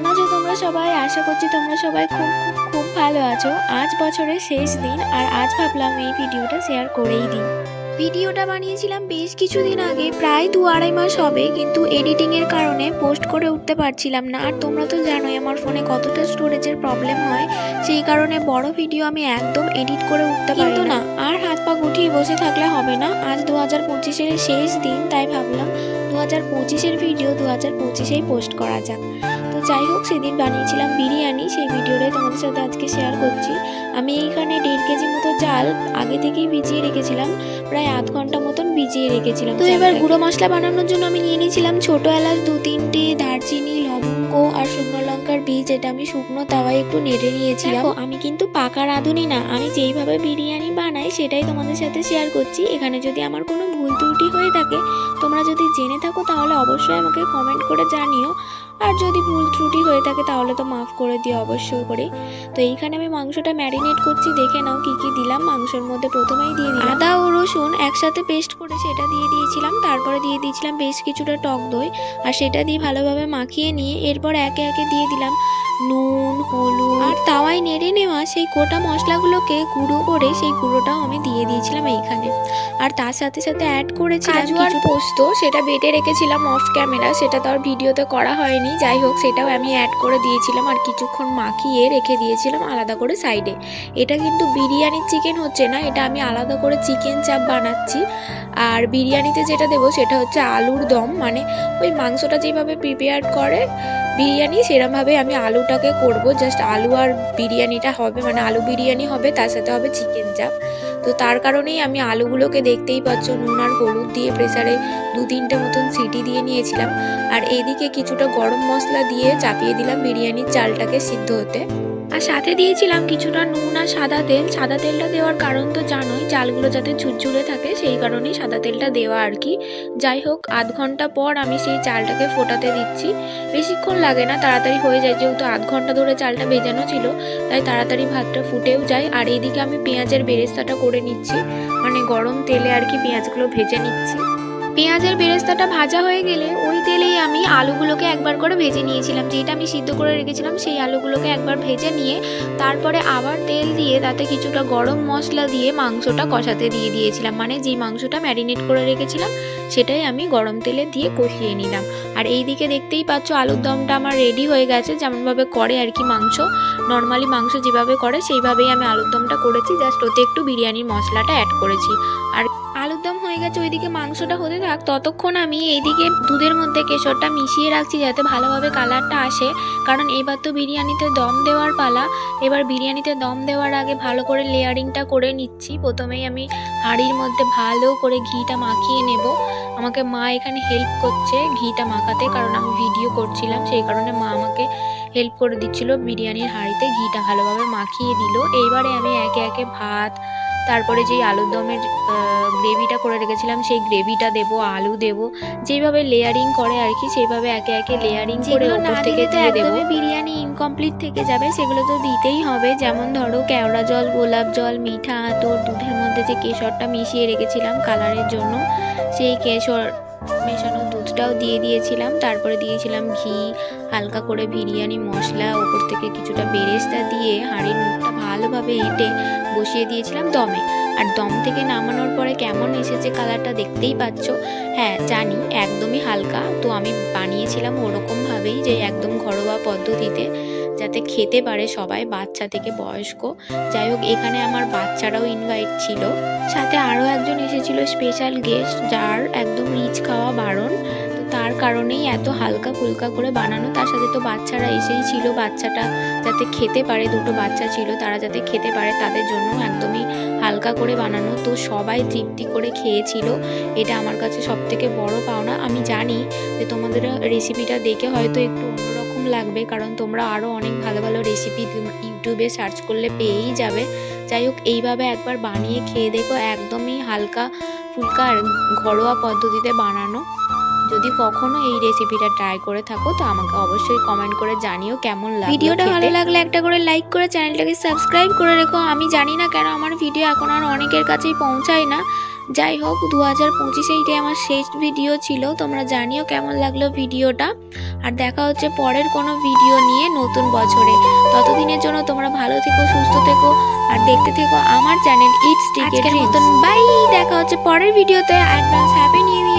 কেমন আছো তোমরা সবাই? আশা করছি তোমরা সবাই খুব খুব খুব ভালো আছো। আজ বছরের শেষ দিন আর আজ ভাবলাম এই ভিডিওটা শেয়ার করেই দিই। ভিডিওটা বানিয়েছিলাম বেশ কিছুদিন আগে প্রায় দু আড়াই মাস হবে কিন্তু এডিটিংয়ের কারণে পোস্ট করে উঠতে পারছিলাম না। আর তোমরা তো জানোই আমার ফোনে কতটা স্টোরেজের প্রবলেম হয়। সেই কারণে বড় ভিডিও আমি একদম এডিট করে উঠতে পারি না। আর হাত পা গুটিয়ে বসে থাকলে হবে না। আজ দু হাজার পঁচিশের শেষ দিন তাই ভাবলাম দু হাজার পঁচিশের ভিডিও দু হাজার পঁচিশেই পোস্ট করা যাক। যাই হোক সেদিন বানিয়েছিলাম বিরিয়ানি সেই ভিডিওটাই তোমাদের সাথে আজকে শেয়ার করছি। আমি এইখানে দেড় কেজি মতো চাল আগে থেকেই ভিজিয়ে রেখেছিলাম প্রায় আধ ঘণ্টা মতন ভিজিয়ে রেখেছিলাম তো এবার গুঁড়ো মশলা বানানোর জন্য আমি নিয়ে নিয়েছিলাম ছোটো এলাচ দু তিনটে দারচিনি লবঙ্গ আর শুকনো লঙ্কার বীজ এটা আমি শুকনো তাওয়ায় একটু নেড়ে নিয়েছিলাম। আমি কিন্তু পাকা রাঁধুনি না আমি যেইভাবে বিরিয়ানি বানাই সেটাই তোমাদের সাথে শেয়ার করছি। এখানে যদি আমার কোনো ভুল ত্রুটি হয়ে থাকে তোমরা যদি জেনে থাকো তাহলে অবশ্যই আমাকে কমেন্ট করে জানিও। আর যদি ভুল ত্রুটি হয়ে থাকে তাহলে তো মাফ করে দিও অবশ্যই করে। তো এইখানে আমি মাংসটা ম্যারিনেট করছি দেখে নাও কি কি দিলাম। মাংসের মধ্যে প্রথমেই দিয়ে দিলাম আদা ও রসুন একসাথে পেস্ট করে সেটা দিয়ে দিয়েছিলাম তারপরে দিয়ে দিয়েছিলাম বেশ কিছুটা টক দই আর সেটা দিয়ে ভালোভাবে মাখিয়ে নিয়ে এরপর একে একে দিয়ে দিলাম নুন হলুদ আর তাওয়ায় নেড়ে নেওয়া সেই গোটা মশলাগুলোকে গুঁড়ো করে সেই গুঁড়োটাও আমি দিয়ে দিয়েছিলাম এইখানে। আর তার সাথে সাথে অ্যাড করেছিলাম কাজু আর পোস্ত সেটা বেটে রেখেছিলাম অফ ক্যামেরা সেটা তো আর ভিডিওতে করা হয়নি। যাই হোক সেটাও আমি অ্যাড করে দিয়েছিলাম আর কিছুক্ষণ মাখিয়ে রেখে দিয়েছিলাম আলাদা করে সাইডে এটা কিন্তু বিরিয়ানির চিকেন হচ্ছে না, এটা আমি আলাদা করে চিকেন চাপ বানাচ্ছি। আর বিরিয়ানিতে যেটা দেবো সেটা হচ্ছে আলুর দম মানে ওই মাংসটা যেভাবে প্রিপেয়ার করে বিরিয়ানি, সেরমভাবে আমি আলুটাকে করব। জাস্ট আলু আর বিরিয়ানিটা হবে মানে আলু বিরিয়ানি হবে, তার সাথে হবে চিকেন চাপ তো তার কারণেই আমি আলুগুলোকে দেখতেই পাচ্ছ, নুন আর হলুদ দিয়ে প্রেসারে দু তিনটে মতন সিটি দিয়ে নিয়েছিলাম। আর এদিকে কিছুটা গরম মশলা দিয়ে চাপিয়ে দিলাম বিরিয়ানির চালটাকে সিদ্ধ হতে। আর সাথে দিয়েছিলাম কিছুটা নুন আর সাদা তেল। সাদা তেলটা দেওয়ার কারণ তো জানোই চালগুলো যাতে ঝুরঝুরে থাকে, সেই কারণেই সাদা তেলটা দেওয়া আর কি। যাই হোক, আধ ঘণ্টা পর আমি সেই চালটাকে ফোটাতে দিচ্ছি। বেশিক্ষণ লাগে না, তাড়াতাড়ি হয়ে যায়, যেহেতু আধ ঘণ্টা ধরে চালটা ভেজানো ছিল, তাই তাড়াতাড়ি ভাতটা ফুটেও যায়। আর এইদিকে আমি পেঁয়াজের বেরেস্তাটা করে নিচ্ছি মানে গরম তেলে আর কি পেঁয়াজগুলো ভেজে নিচ্ছি। পেঁয়াজের বেরেস্তাটা ভাজা হয়ে গেলে ওই তেলেই আমি আলুগুলোকে একবার করে ভেজে নিয়েছিলাম। যেটা আমি সিদ্ধ করে রেখেছিলাম, সেই আলুগুলোকে একবার ভেজে নিয়ে তারপরে আবার তেল দিয়ে তাতে কিছুটা গরম মশলা দিয়ে মাংসটা কষাতে দিয়ে দিয়েছিলাম। মানে যে মাংসটা ম্যারিনেট করে রেখেছিলাম, সেটাই আমি গরম তেলে দিয়ে কষিয়ে নিলাম। আর এই দিকে দেখতেই পাচ্ছ আলুর দমটা আমার রেডি হয়ে গেছে। যেমনভাবে করে আর কি মাংস। নর্মালি মাংস যেভাবে করে, সেইভাবেই আমি আলুর দমটা করেছি। জাস্ট ওতে একটু বিরিয়ানির মশলাটা অ্যাড করেছি। আর আলুর দম হয়ে গেছে, ওইদিকে মাংসটা হতে থাক, ততক্ষণ আমি এইদিকে দুধের মধ্যে কেশরটা মিশিয়ে রাখছি যাতে ভালোভাবে কালারটা আসে। কারণ এবার তো বিরিয়ানিতে দম দেওয়ার পালা, এবার বিরিয়ানিতে দম দেওয়ার আগে ভালো করে লেয়ারিংটা করে নিচ্ছি। প্রথমেই আমি হাঁড়ির মধ্যে ভালো করে ঘিটা মাখিয়ে নেব। আমাকে মা এখানে হেল্প করছে ঘিটা মাখাতে, কারণ আমি ভিডিও করছিলাম, সেই কারণে মা আমাকে হেল্প করে দিচ্ছিল বিরিয়ানির হাঁড়িতে ঘিটা ভালোভাবে মাখিয়ে দিল। এইবারে আমি একে একে ভাত তারপরে যেই আলুর দমের গ্রেভিটা করে রেখেছিলাম সেই গ্রেভিটা দেবো আলু দেবো। যেভাবে লেয়ারিং করে আর কি সেইভাবে একে একে লেয়ারিং করে ওপর থেকে দিয়ে দেবো। বিরিয়ানি ইনকমপ্লিট থেকে যাবে সেগুলো তো দিতেই হবে। যেমন ধরো কেওড়া জল গোলাপ জল মিঠা আতর দুধের মধ্যে যে কেশরটা মিশিয়ে রেখেছিলাম কালারের জন্য সেই কেশর মেশানো দুধটাও দিয়ে দিয়েছিলাম। তারপরে দিয়েছিলাম ঘি হালকা করে বিরিয়ানি মশলা ওপর থেকে কিছুটা বেরেস্তা দিয়ে হাঁড়ির মুখটা ভালোভাবে এঁটে বসিয়ে দিয়েছিলাম দমে। আর দম থেকে নামানোর পরে কেমন এসেছে কালারটা দেখতেই পাচ্ছ? হ্যাঁ জানি, একদমই হালকা। তো আমি বানিয়েছিলাম ওরকমভাবেই যে একদম ঘরোয়া পদ্ধতিতে, যাতে খেতে পারে সবাই, বাচ্চা থেকে বয়স্ক। যাই হোক, এখানে আমার বাচ্চারাও ইনভাইট ছিল। সাথে আরও একজন এসেছিল স্পেশাল গেস্ট যার একদম রিচ খাওয়া বারণ। তার কারণেই এত হালকা ফুলকা করে বানানো। তার সাথে তো বাচ্চারা এসেই ছিল, বাচ্চাটা যাতে খেতে পারে, দুটো বাচ্চা ছিল, তারা যাতে খেতে পারে, তাদের জন্য একদমই হালকা করে বানানো। তো সবাই তৃপ্তি করে খেয়েছিল। এটা আমার কাছে সব থেকে বড় পাওনা। আমি জানি যে তোমাদের রেসিপিটা দেখে হয়তো একটু অন্যরকম লাগবে, কারণ তোমরা আরও অনেক ভালো ভালো রেসিপি ইউটিউবে সার্চ করলে পেয়েই যাবে। যাই হোক, এইভাবে একবার বানিয়ে খেয়ে দেখো, একদমই হালকা ফুলকা ঘরোয়া পদ্ধতিতে বানানো। যদি কখনো এই রেসিপিটা ট্রাই করে থাকো তো আমাকে অবশ্যই কমেন্ট করে জানিও কেমন লাগে ভিডিওটা ভালো লাগলে একটা করে লাইক করে চ্যানেলটাকে সাবস্ক্রাইব করে রেখো। আমি জানি না কেন আমার ভিডিও এখন আর অনেকের কাছেই পৌঁছায় না। যাই হোক দু হাজার পঁচিশে এইটাই আমার শেষ ভিডিও ছিল। তোমরা জানিও কেমন লাগল ভিডিওটা আর দেখা হচ্ছে পরের কোনো ভিডিও নিয়ে নতুন বছরে। ততদিনের জন্য তোমরা ভালো থেকো সুস্থ থেকো আর দেখতে থেকো আমার চ্যানেল ইটস টিকেট মতন বাই দেখা হচ্ছে পরের ভিডিওতে অ্যাডভান্স হ্যাপি নিউ